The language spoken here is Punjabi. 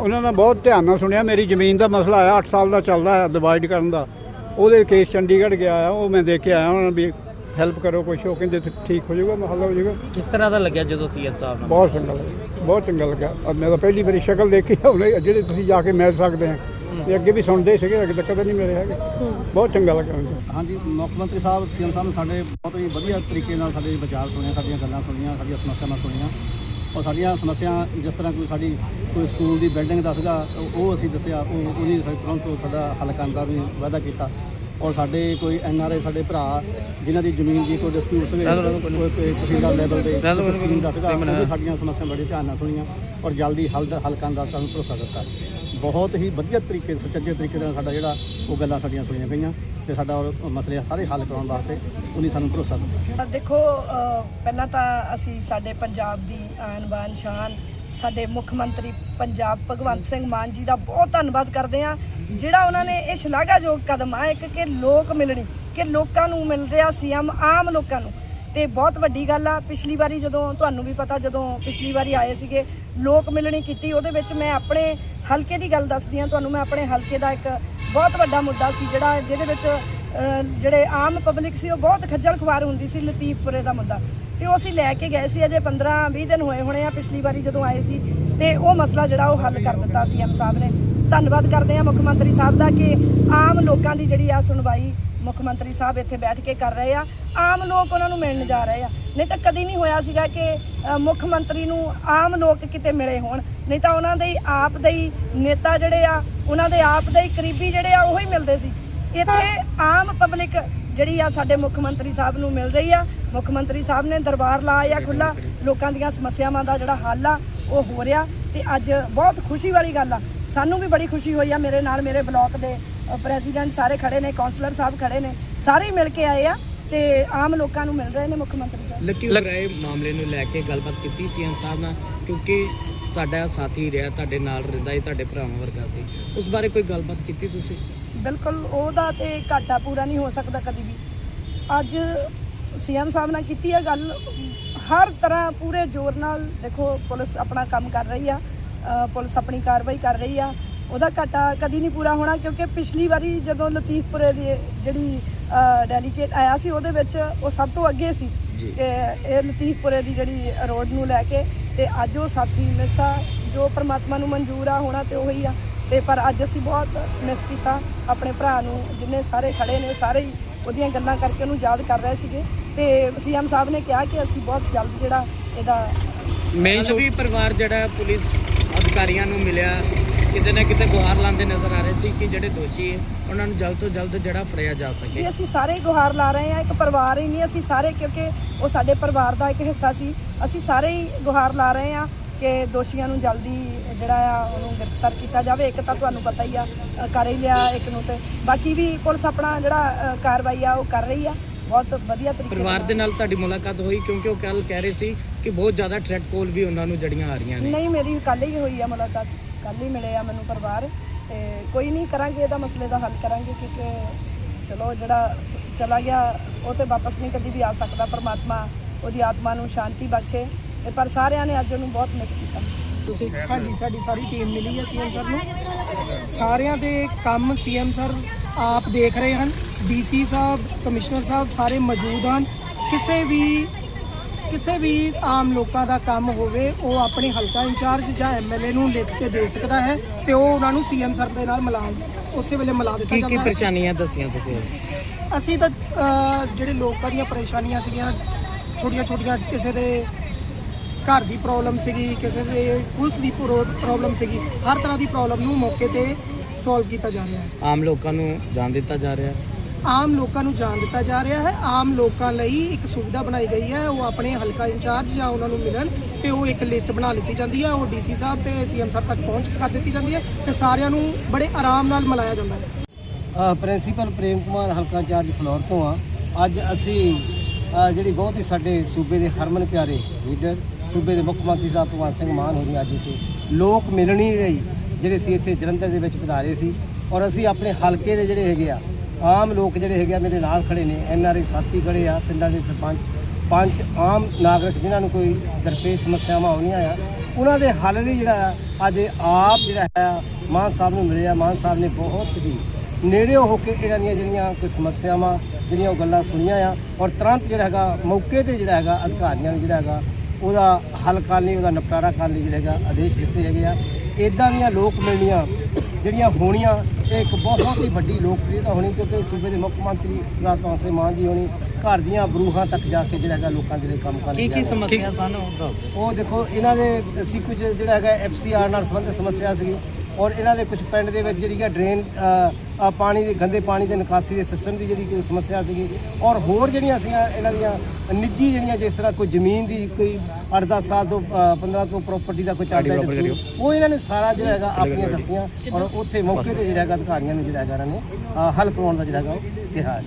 ਉਹਨਾਂ ਨੇ ਬਹੁਤ ਧਿਆਨ ਨਾਲ ਸੁਣਿਆ। ਮੇਰੀ ਜ਼ਮੀਨ ਦਾ ਮਸਲਾ ਆਇਆ 8 ਸਾਲ ਦਾ ਚੱਲਦਾ ਹੈ ਡਿਵਾਈਡ ਕਰਨ ਦਾ। ਉਹਦੇ ਕੇਸ ਚੰਡੀਗੜ੍ਹ ਗਿਆ ਆ ਉਹ ਮੈਂ ਦੇਖ ਕੇ ਆਇਆ ਉਹਨਾਂ ਨੇ ਵੀ ਹੈਲਪ ਕਰੋ ਕੁਛ ਉਹ ਕਹਿੰਦੇ ਠੀਕ ਹੋ ਜਾਊਗਾ ਮਹੱਲਾ ਹੋ ਜਾਊਗਾ। ਕਿਸ ਤਰ੍ਹਾਂ ਦਾ ਲੱਗਿਆ ਜਦੋਂ ਸੀਐਮ ਸਾਹਿਬ ਨਾਲ? ਬਹੁਤ ਚੰਗਾ ਲੱਗਾ ਬਹੁਤ ਚੰਗਾ ਲੱਗਾ ਅਬ ਮੈਂ ਤਾਂ ਪਹਿਲੀ ਵਾਰੀ ਸ਼ਕਲ ਦੇਖੀ ਆ ਉਹਨੇ ਜਿਹੜੇ ਤੁਸੀਂ ਜਾ ਕੇ ਮਿਲ ਸਕਦੇ ਆ ਇਹ ਅੱਗੇ ਵੀ ਸੁਣਦੇ ਸੀਗੇ ਅੱਗੇ ਤੱਕ ਨਹੀਂ ਮਿਲੇ ਹੈਗੇ। ਬਹੁਤ ਚੰਗਾ ਲੱਗਾ ਹਾਂਜੀ ਮੁੱਖ ਮੰਤਰੀ ਸਾਹਿਬ ਸੀਐਮ ਸਾਹਿਬ ਨੇ ਸਾਡੇ ਬਹੁਤ ਹੀ ਵਧੀਆ ਤਰੀਕੇ ਨਾਲ ਸਾਡੇ ਵਿਚਾਰ ਸੁਣੇ ਸਾਡੀਆਂ ਗੱਲਾਂ ਸੁਣੀਆਂ ਸਾਡੀਆਂ ਸਮੱਸਿਆਵਾਂ ਸੁਣੀਆਂ। ਔਰ ਸਾਡੀਆਂ ਸਮੱਸਿਆ ਜਿਸ ਤਰ੍ਹਾਂ ਕੋਈ ਸਾਡੀ ਕੋਈ ਸਕੂਲ ਦੀ ਬਿਲਡਿੰਗ ਦਾ ਸੀਗਾ ਉਹ- ਉਹ ਅਸੀਂ ਦੱਸਿਆ ਉਹ ਉਹਦੀ ਤੁਰੰਤ ਸਾਡਾ ਹੱਲ ਕਰਨ ਦਾ ਵੀ ਵਾਅਦਾ ਕੀਤਾ। ਔਰ ਸਾਡੇ ਕੋਈ ਐਨ ਆਰ ਆਈ ਸਾਡੇ ਭਰਾ ਜਿਨ੍ਹਾਂ ਦੀ ਜ਼ਮੀਨ ਦੀ ਕੋਈ ਡਿਸਪਿਊਟ ਸੀਗੇ ਕੋਈ ਤਹਿਸੀਲਦਾਰ ਲੈਵਲ ਦੇ ਤਹਿਸੀਲ ਦਾ ਸੀਗਾ ਉਹਨੇ ਸਾਡੀਆਂ ਸਮੱਸਿਆ ਬੜੇ ਧਿਆਨ ਨਾਲ ਸੁਣੀਆਂ ਔਰ ਜਲਦੀ ਹੱਲ ਹੱਲ ਕਰਨ ਦਾ ਸਾਨੂੰ ਭਰੋਸਾ ਦਿੱਤਾ। ਬਹੁਤ ਹੀ ਵਧੀਆ ਤਰੀਕੇ ਸੁਚੱਜੇ ਤਰੀਕੇ ਨਾਲ ਸਾਡਾ ਜਿਹੜਾ ਉਹ ਗੱਲਾਂ ਸਾਡੀਆਂ ਸੁਣੀਆਂ ਗਈਆਂ। ਤੇ ਸਾਡਾ ਉਹ ਮਸਲੇ ਸਾਰੇ ਹੱਲ ਕਰਾਉਣ ਵਾਸਤੇ ਉਹਨੇ ਸਾਨੂੰ ਭਰੋਸਾ ਦਿੱਤਾ। ਦੇਖੋ ਪਹਿਲਾਂ ਤਾਂ ਅਸੀਂ ਸਾਡੇ ਪੰਜਾਬ ਦੀ ਆਨ ਬਾਨ ਸ਼ਾਨ, ਸਾਡੇ ਮੁੱਖ ਮੰਤਰੀ ਪੰਜਾਬ ਭਗਵੰਤ ਸਿੰਘ ਮਾਨ ਜੀ ਦਾ ਬਹੁਤ ਧੰਨਵਾਦ ਕਰਦੇ ਆ ਜਿਹੜਾ ਉਹਨਾਂ ਨੇ ਇਹ ਸ਼ਲਾਘਾਯੋਗ ਕਦਮ ਆ ਇੱਕ, ਕਿ ਲੋਕ ਮਿਲਣੀ, ਕਿ ਲੋਕਾਂ ਨੂੰ ਮਿਲ ਰਿਹਾ ਸੀਐਮ ਆਮ ਲੋਕਾਂ ਨੂੰ। ਤੇ ਬਹੁਤ ਵੱਡੀ ਗੱਲ ਆ, ਪਿਛਲੀ ਵਾਰੀ ਜਦੋਂ ਤੁਹਾਨੂੰ ਵੀ ਪਤਾ ਜਦੋਂ ਪਿਛਲੀ ਵਾਰੀ ਆਏ ਸੀਗੇ, ਲੋਕ ਮਿਲਣੀ ਕੀਤੀ, ਉਹਦੇ ਵਿੱਚ ਮੈਂ ਆਪਣੇ ਹਲਕੇ ਦੀ ਗੱਲ ਦੱਸਦੀ ਆ ਤੁਹਾਨੂੰ ਮੈਂ ਆਪਣੇ ਹਲਕੇ ਦਾ ਇੱਕ ਬਹੁਤ ਵੱਡਾ ਮੁੱਦਾ ਸੀ, ਜਿਹੜਾ ਜਿਹਦੇ ਵਿੱਚ ਜਿਹੜੇ ਆਮ ਪਬਲਿਕ ਸੀ, ਉਹ ਬਹੁਤ ਖੱਜਲ ਖੁਆਰ ਹੁੰਦੀ ਸੀ ਲਤੀਫਪੁਰੇ ਦਾ ਮੁੱਦਾ। ਤੇ ਉਹ ਅਸੀਂ ਲੈ ਕੇ ਗਏ ਸੀ, ਅਜੇ 15 20 ਦਿਨ ਹੋਏ ਹੋਣੇ ਆ, ਪਿਛਲੀ ਵਾਰੀ ਜਦੋਂ ਆਏ ਸੀ, ਤੇ ਉਹ ਮਸਲਾ ਜਿਹੜਾ ਉਹ ਹੱਲ ਕਰ ਦਿੱਤਾ ਸੀ, ਐਮ ਸਾਹਿਬ ਨੇ। ਧੰਨਵਾਦ ਕਰਦੇ ਆ ਮੁੱਖ ਮੰਤਰੀ ਸਾਹਿਬ ਦਾ ਕਿ ਆਮ ਲੋਕਾਂ ਦੀ ਜਿਹੜੀ ਆ ਸੁਣਵਾਈ ਮੁੱਖ ਮੰਤਰੀ ਸਾਹਿਬ ਇੱਥੇ ਬੈਠ ਕੇ ਕਰ ਰਹੇ ਆ ਆਮ ਲੋਕ ਉਹਨਾਂ ਨੂੰ ਮਿਲਣ ਜਾ ਰਹੇ ਆ। ਨਹੀਂ ਤਾਂ ਕਦੀ ਨਹੀਂ ਹੋਇਆ ਸੀਗਾ ਕਿ ਮੁੱਖ ਮੰਤਰੀ ਨੂੰ ਆਮ ਲੋਕ ਕਿਤੇ ਮਿਲੇ ਹੋਣ। ਨਹੀਂ ਤਾਂ ਉਹਨਾਂ ਦੇ ਹੀ ਆਪ ਦੇ ਹੀ ਨੇਤਾ ਜਿਹੜੇ ਆ ਉਹਨਾਂ ਦੇ ਆਪ ਦੇ ਹੀ ਕਰੀਬੀ ਜਿਹੜੇ ਆ ਉਹੀ ਮਿਲਦੇ ਸੀ। ਇੱਥੇ ਆਮ ਪਬਲਿਕ ਜਿਹੜੀ ਆ ਸਾਡੇ ਮੁੱਖ ਮੰਤਰੀ ਸਾਹਿਬ ਨੂੰ ਮਿਲ ਰਹੀ ਆ। ਮੁੱਖ ਮੰਤਰੀ ਸਾਹਿਬ ਨੇ ਦਰਬਾਰ ਲਾਇਆ ਖੁੱਲਾ ਲੋਕਾਂ ਦੀਆਂ ਸਮੱਸਿਆਵਾਂ ਦਾ ਜਿਹੜਾ ਹੱਲ ਆ ਉਹ ਹੋ ਰਿਹਾ ਤੇ ਅੱਜ ਬਹੁਤ ਖੁਸ਼ੀ ਵਾਲੀ ਗੱਲ ਆ। ਸਾਨੂੰ ਵੀ ਬੜੀ ਖੁਸ਼ੀ ਹੋਈ ਆ ਮੇਰੇ ਨਾਲ ਮੇਰੇ ਬਲਾਕ ਦੇ ਪ੍ਰੈਜ਼ੀਡੈਂਟ ਸਾਰੇ ਖੜੇ ਨੇ ਕਾਉਂਸਲਰ ਸਾਹਿਬ ਖੜੇ ਨੇ ਸਾਰੇ ਹੀ ਮਿਲ ਕੇ ਆਏ ਆ ਤੇ ਆਮ ਲੋਕਾਂ ਨੂੰ ਮਿਲ ਰਹੇ ਨੇ ਮੁੱਖ ਮੰਤਰੀ ਸਾਹਿਬ। ਲੱਕੀ ਉਬਰਾਏ ਮਾਮਲੇ ਨੂੰ ਲੈ ਕੇ ਗੱਲਬਾਤ ਕੀਤੀ ਸੀਐਮ ਸਾਹਿਬ ਨਾਲ ਕਿਉਂਕਿ ਤੁਹਾਡਾ ਸਾਥੀ ਰਿਹਾ ਤੁਹਾਡੇ ਨਾਲ ਰਹਿੰਦਾ ਸੀ ਤੁਹਾਡੇ ਭਰਾਵਾਂ ਵਰਗਾ ਸੀ। ਉਸ ਬਾਰੇ ਕੋਈ ਗੱਲਬਾਤ ਕੀਤੀ ਤੁਸੀਂ? ਬਿਲਕੁਲ ਉਹਦਾ ਤੇ ਘਾਟਾ ਪੂਰਾ ਨਹੀਂ ਹੋ ਸਕਦਾ ਕਦੀ ਵੀ। ਅੱਜ ਸੀਐਮ ਸਾਹਿਬ ਨਾਲ ਕੀਤੀ ਹੈ ਗੱਲ ਹਰ ਤਰ੍ਹਾਂ ਪੂਰੇ ਜ਼ੋਰ ਨਾਲ ਦੇਖੋ ਪੁਲਿਸ ਆਪਣਾ ਕੰਮ ਕਰ ਰਹੀ ਆ ਪੁਲਿਸ ਆਪਣੀ ਕਾਰਵਾਈ ਕਰ ਰਹੀ ਆ ਉਹਦਾ ਘਾਟਾ ਕਦੀ ਨਹੀਂ ਪੂਰਾ ਹੋਣਾ ਕਿਉਂਕਿ ਪਿਛਲੀ ਵਾਰੀ ਜਦੋਂ ਲਤੀਫਪੁਰੇ ਦੀ ਜਿਹੜੀ ਡੈਲੀਗੇਟ ਆਇਆ ਸੀ ਉਹਦੇ ਵਿੱਚ ਉਹ ਸਭ ਤੋਂ ਅੱਗੇ ਸੀ। ਕਿ ਇਹ ਲਤੀਫਪੁਰੇ ਦੀ ਜਿਹੜੀ ਰੋਡ ਨੂੰ ਲੈ ਕੇ ਤੇ ਅੱਜ ਉਹ ਸਾਥੀ ਮਿਸਾ ਜੋ ਪ੍ਰਮਾਤਮਾ ਨੂੰ ਮਨਜ਼ੂਰ ਆ ਹੋਣਾ ਤੇ ਉਹੀ ਆ ਤੇ ਪਰ ਅੱਜ ਅਸੀਂ ਬਹੁਤ ਮਿਸ ਕੀਤਾ ਆਪਣੇ ਭਰਾ ਨੂੰ ਜਿੰਨੇ ਸਾਰੇ ਖੜੇ ਨੇ ਸਾਰੇ ਹੀ ਉਹਦੀਆਂ ਗੱਲਾਂ ਕਰਕੇ ਉਹਨੂੰ ਯਾਦ ਕਰ ਰਹੇ ਸੀਗੇ ਤੇ ਸੀਐਮ ਸਾਹਿਬ ਨੇ ਕਿਹਾ ਕਿ ਅਸੀਂ ਬਹੁਤ ਜਲਦ ਜਿਹੜਾ ਇਹਦਾ ਮੇਨ ਵੀ ਪਰਿਵਾਰ ਜਿਹੜਾ ਪੁਲਿਸ ਅਧਿਕਾਰੀਆਂ ਨੂੰ ਮਿਲਿਆ ਕਿਤੇ ਨਾ ਕਿਤੇ ਗੁਹਾਰ ਲਾਉਂਦੇ ਨਜ਼ਰ ਆ ਰਹੇ ਸੀ ਕਿ ਜਿਹੜੇ ਦੋਸ਼ੀ ਹੈ ਉਹਨਾਂ ਨੂੰ ਜਲਦ ਤੋਂ ਜਲਦ ਜਿਹੜਾ ਫੜਿਆ ਜਾ ਸਕੇ। ਅਸੀਂ ਸਾਰੇ ਗੁਹਾਰ ਲਾ ਰਹੇ ਹਾਂ ਇੱਕ ਪਰਿਵਾਰ ਹੀ ਨਹੀਂ ਅਸੀਂ ਸਾਰੇ ਕਿਉਂਕਿ ਉਹ ਸਾਡੇ ਪਰਿਵਾਰ ਦਾ ਇੱਕ ਹਿੱਸਾ ਸੀ। ਅਸੀਂ ਸਾਰੇ ਹੀ ਗੁਹਾਰ ਲਾ ਰਹੇ ਹਾਂ ਕਿ ਦੋਸ਼ੀਆਂ ਨੂੰ ਜਲਦੀ ਜਿਹੜਾ ਆ ਉਹਨੂੰ ਗ੍ਰਿਫਤਾਰ ਕੀਤਾ ਜਾਵੇ। ਇੱਕ ਤਾਂ ਤੁਹਾਨੂੰ ਪਤਾ ਹੀ ਆ ਅ, ਕਰ ਹੀ ਲਿਆ ਇੱਕ ਨੂੰ ਤੇ। ਬਾਕੀ ਵੀ ਪੁਲਿਸ ਆਪਣਾ ਜਿਹੜਾ ਅ, ਕਾਰਵਾਈ ਆ ਉਹ ਕਰ ਰਹੀ ਆ। ਬਹੁਤ ਵਧੀਆ ਤਰੀਕੇ ਪਰਿਵਾਰ ਦੇ ਨਾਲ। ਤੁਹਾਡੀ ਮੁਲਾਕਾਤ ਹੋਈ ਕਿਉਂਕਿ ਉਹ ਕੱਲ ਕਹਿ ਰਹੇ ਸੀ ਕਿ ਬਹੁਤ ਜ਼ਿਆਦਾ ਥ੍ਰੈਟ ਕਾਲ ਵੀ ਉਹਨਾਂ ਨੂੰ ਜੜੀਆਂ ਆ ਰਹੀਆਂ ਨੇ। ਨਹੀਂ ਮੇਰੀ ਕੱਲ ਹੀ ਹੋਈ ਆ ਮੁਲਾਕਾਤ। ਕੱਲ ਹੀ ਮਿਲੇ ਆ ਮੈਨੂੰ ਪਰਿਵਾਰ। ਤੇ ਕੋਈ ਨਹੀਂ ਕਰਾਂਗੇ, ਇਹਦਾ ਮਸਲੇ ਦਾ ਹੱਲ ਕਰਾਂਗੇ ਕਿਉਂਕਿ ਚਲੋ ਜਿਹੜਾ ਸ- ਚਲਾ ਗਿਆ, ਉਹ ਤੇ ਵਾਪਸ ਨਹੀਂ ਕਦੀ ਵੀ ਆ ਸਕਦਾ। ਪਰਮਾਤਮਾ ਉਹਦੀ ਆਤਮਾ ਨੂੰ ਸ਼ਾਂਤੀ ਬਖਸ਼ੇ। ਤੇ ਪਰ ਸਾਰਿਆਂ ਨੇ ਅੱਜ ਉਹਨੂੰ ਬਹੁਤ ਮਿਸ ਕੀਤਾ। ਤੁਸੀਂ ਹਾਂਜੀ, ਸਾਡੀ ਸਾਰੀ ਟੀਮ ਮਿਲੀ ਹੈ ਸੀਐਮ ਸਰ ਨੂੰ। ਸਾਰਿਆਂ ਦੇ ਕੰਮ ਸੀਐਮ ਸਰ ਆਪ ਦੇਖ ਰਹੇ ਹਨ। ਡੀਸੀ ਸਾਹਿਬ ਕਮਿਸ਼ਨਰ ਸਾਹਿਬ ਸਾਰੇ ਮੌਜੂਦ ਹਨ। ਕਿਸੇ ਵੀ ਕਿਸੇ ਵੀ ਆਮ ਲੋਕਾਂ ਦਾ ਕੰਮ ਹੋਵੇ ਉਹ ਆਪਣੇ ਹਲਕਾ ਇੰਚਾਰਜ ਜਾਂ ਐਮਐਲਏ ਨੂੰ ਲਿਖ ਕੇ ਦੇ ਸਕਦਾ ਹੈ ਤੇ ਉਹ ਉਹਨਾਂ ਨੂੰ ਸੀਐਮ ਸਰ ਦੇ ਨਾਲ ਮਿਲਾ ਉਸੇ ਵੇਲੇ ਮਿਲਾ ਦਿੱਤਾ ਕੀ ਕੀ ਜਾਂਦਾ ਹੈ। ਪਰੇਸ਼ਾਨੀਆਂ ਦੱਸੀਆਂ ਤੁਸੀਂ? ਅਸੀਂ ਤਾਂ ਅਹ, ਜਿਹੜੇ ਲੋਕਾਂ ਦੀਆਂ ਪਰੇਸ਼ਾਨੀਆਂ ਸੀਗੀਆਂ ਛੋਟੀਆਂ ਛੋਟੀਆਂ ਕਿਸੇ ਦੇ ਘਰ ਦੀ ਪ੍ਰੋਬਲਮ ਸੀਗੀ ਕਿਸੇ ਦੇ ਪੁਲਿਸ ਦੀ ਪ੍ਰੋਬਲਮ ਸੀਗੀ ਹਰ ਤਰ੍ਹਾਂ ਦੀ ਪ੍ਰੋਬਲਮ ਨੂੰ ਮੌਕੇ ਤੇ ਸੋਲਵ ਕੀਤਾ ਜਾ ਰਿਹਾ ਹੈ। ਆਮ ਲੋਕਾਂ ਨੂੰ ਜਾਣ ਦਿੱਤਾ ਜਾ ਰਿਹਾ ਆਮ ਲੋਕਾਂ ਨੂੰ ਜਾਣ ਦਿੱਤਾ ਜਾ ਰਿਹਾ ਹੈ। ਆਮ ਲੋਕਾਂ ਲਈ ਇੱਕ ਸੁਵਿਧਾ ਬਣਾਈ ਗਈ ਹੈ। ਉਹ ਆਪਣੇ ਹਲਕਾ ਇੰਚਾਰਜ ਜਾਂ ਉਹਨਾਂ ਨੂੰ ਮਿਲਣ ਤੇ ਉਹ ਇੱਕ ਲਿਸਟ ਬਣਾ ਲਿੱਤੀ ਜਾਂਦੀ ਹੈ। ਉਹ ਡੀਸੀ ਸਾਹਿਬ ਤੇ ਸੀਐਮ ਸਾਹਿਬ ਤੱਕ ਪਹੁੰਚ ਕਰ ਦਿੱਤੀ ਜਾਂਦੀ ਹੈ ਤੇ ਸਾਰਿਆਂ ਨੂੰ ਬੜੇ ਆਰਾਮ ਨਾਲ ਮਨਾਇਆ ਜਾਂਦਾ ਹੈ। ਪ੍ਰਿੰਸੀਪਲ ਪ੍ਰੇਮ ਕੁਮਾਰ ਹਲਕਾ ਇੰਚਾਰਜ ਫਲੋਰ ਤੋਂ ਆ ਅੱਜ ਅਸੀਂ ਜਿਹੜੀ ਬਹੁਤ ਹੀ ਸਾਡੇ ਸੂਬੇ ਦੇ ਹਰਮਨ ਪਿਆਰੇ ਲੀਡਰ, ਸੂਬੇ ਦੇ ਮੁੱਖ ਮੰਤਰੀ ਸਾਹਿਬ ਭਗਵੰਤ ਸਿੰਘ ਮਾਨ ਹੋਣੀ ਅੱਜ ਇੱਥੇ ਲੋਕ ਮਿਲਣੀ ਲਈ ਜਿਹੜੇ ਸੀ ਇੱਥੇ ਜਲੰਧਰ ਦੇ ਵਿੱਚ ਪਧਾਰੇ ਸੀ। ਔਰ ਅਸੀਂ ਆਪਣੇ ਹਲਕੇ ਦੇ ਜਿਹੜੇ ਹੈਗੇ ਆ ਆਮ ਲੋਕ ਜਿਹੜੇ ਹੈਗੇ ਆ ਮੇਰੇ ਨਾਲ ਖੜੇ ਨੇ ਐਨਆਰਆਈ ਸਾਥੀ ਖੜੇ ਆ, ਪਿੰਡਾਂ ਦੇ ਸਰਪੰਚ ਪੰਚ ਆਮ ਨਾਗਰਿਕ ਜਿਨ੍ਹਾਂ ਨੂੰ ਕੋਈ ਦਰਪੇਸ਼ ਸਮੱਸਿਆਵਾਂ ਆਉਣੀਆਂ ਆ, ਉਹਨਾਂ ਦੇ ਹੱਲ ਲਈ ਜਿਹੜਾ ਆ, ਅੱਜ ਆਪ ਜਿਹੜਾ ਹੈ ਮਾਨ ਸਾਹਿਬ ਨੂੰ ਮਿਲਿਆ। ਮਾਨ ਸਾਹਿਬ ਨੇ ਬਹੁਤ ਹੀ ਨੇੜਿਓਂ ਹੋ ਕੇ ਇਹਨਾਂ ਦੀਆਂ ਜਿਹੜੀਆਂ ਕੋਈ ਸਮੱਸਿਆਵਾਂ, ਜਿਹੜੀਆਂ ਉਹ ਗੱਲਾਂ ਸੁਣੀਆਂ ਆ, ਔਰ ਤੁਰੰਤ ਜਿਹੜਾ ਹੈਗਾ, ਮੌਕੇ ਤੇ ਜਿਹੜਾ ਹੈਗਾ, ਅਧਿਕਾਰੀਆਂ ਨੂੰ ਜਿਹੜਾ ਹੈਗਾ, ਉਹਦਾ ਹੱਲ ਕਰਨ ਲਈ, ਉਹਦਾ ਨਿਪਟਾਰਾ ਕਰਨ ਲਈ ਜਿਹੜਾ ਹੈਗਾ, ਆਦੇਸ਼ ਦਿੱਤੇ ਹੈਗੇ ਆ। ਇਦਾਂ ਦੀਆਂ ਲੋਕ ਮਿਲਣੀਆਂ, ਜਿਹੜੀਆਂ ਹੋਣੀਆਂ ਇਹ ਇੱਕ ਬਹੁਤ ਹੀ ਵੱਡੀ ਲੋਕਪ੍ਰਿਯਤਾ ਹੋਣੀ ਕਿਉਂਕਿ ਸੂਬੇ ਦੇ ਮੁੱਖ ਮੰਤਰੀ ਸਰਦਾਰ ਭਗਵੰਤ ਸਿੰਘ ਮਾਨ ਜੀ ਹੋਣੀ ਘਰ ਦੀਆਂ ਬਰੂਹਾਂ ਤੱਕ ਜਾ ਕੇ ਜਿਹੜਾ ਹੈਗਾ ਲੋਕਾਂ ਦੇ ਲਈ ਕੰਮ ਕਰਨ ਕੀ ਕੀ। ਸਮੱਸਿਆ ਸਨ ਉਹ ਦੱਸ ਦਿਓ ਉਹ ਦੇਖੋ ਇਹਨਾਂ ਦੇ ਅਸੀਂ ਕੁਝ ਜਿਹੜਾ ਹੈਗਾ ਐਫਸੀਆਰ ਨਾਲ ਸੰਬੰਧਿਤ ਸਮੱਸਿਆ ਸੀ ਔਰ ਇਹਨਾਂ ਦੇ ਕੁਝ ਪਿੰਡ ਦੇ ਵਿੱਚ ਜਿਹੜੀ ਹੈ ਡਰੇਨ ਪਾਣੀ ਦੇ ਗੰਦੇ ਪਾਣੀ ਦੇ ਨਿਕਾਸੀ ਦੇ ਸਿਸਟਮ ਦੀ ਜਿਹੜੀ ਕੋਈ ਸਮੱਸਿਆ ਸੀਗੀ। ਔਰ ਹੋਰ ਜਿਹੜੀਆਂ ਸੀਗੀਆਂ ਇਹਨਾਂ ਦੀਆਂ ਨਿੱਜੀ ਜਿਹੜੀਆਂ ਜਿਸ ਤਰ੍ਹਾਂ ਕੋਈ ਜ਼ਮੀਨ ਦੀ ਕੋਈ 8-10 ਸਾਲ ਤੋਂ ਅ, 15 ਤੋਂ ਪ੍ਰਾਪਰਟੀ ਦਾ ਕੋਈ ਚੱਲਦਾ ਉਹ ਇਹਨਾਂ ਨੇ ਸਾਰਾ ਜਿਹੜਾ ਹੈਗਾ ਆਪਣੀਆਂ ਦੱਸੀਆਂ ਔਰ ਉੱਥੇ ਮੌਕੇ ਤੇ ਜਿਹੜਾ ਹੈਗਾ ਅਧਿਕਾਰੀਆਂ ਨੂੰ ਜਿਹੜਾ ਹੈਗਾ ਇਹਨਾਂ ਨੇ ਹੱਲ ਕਰਵਾਉਣ ਦਾ ਜਿਹੜਾ ਹੈਗਾ ਉਹ ਕਿਹਾ ਹੈ।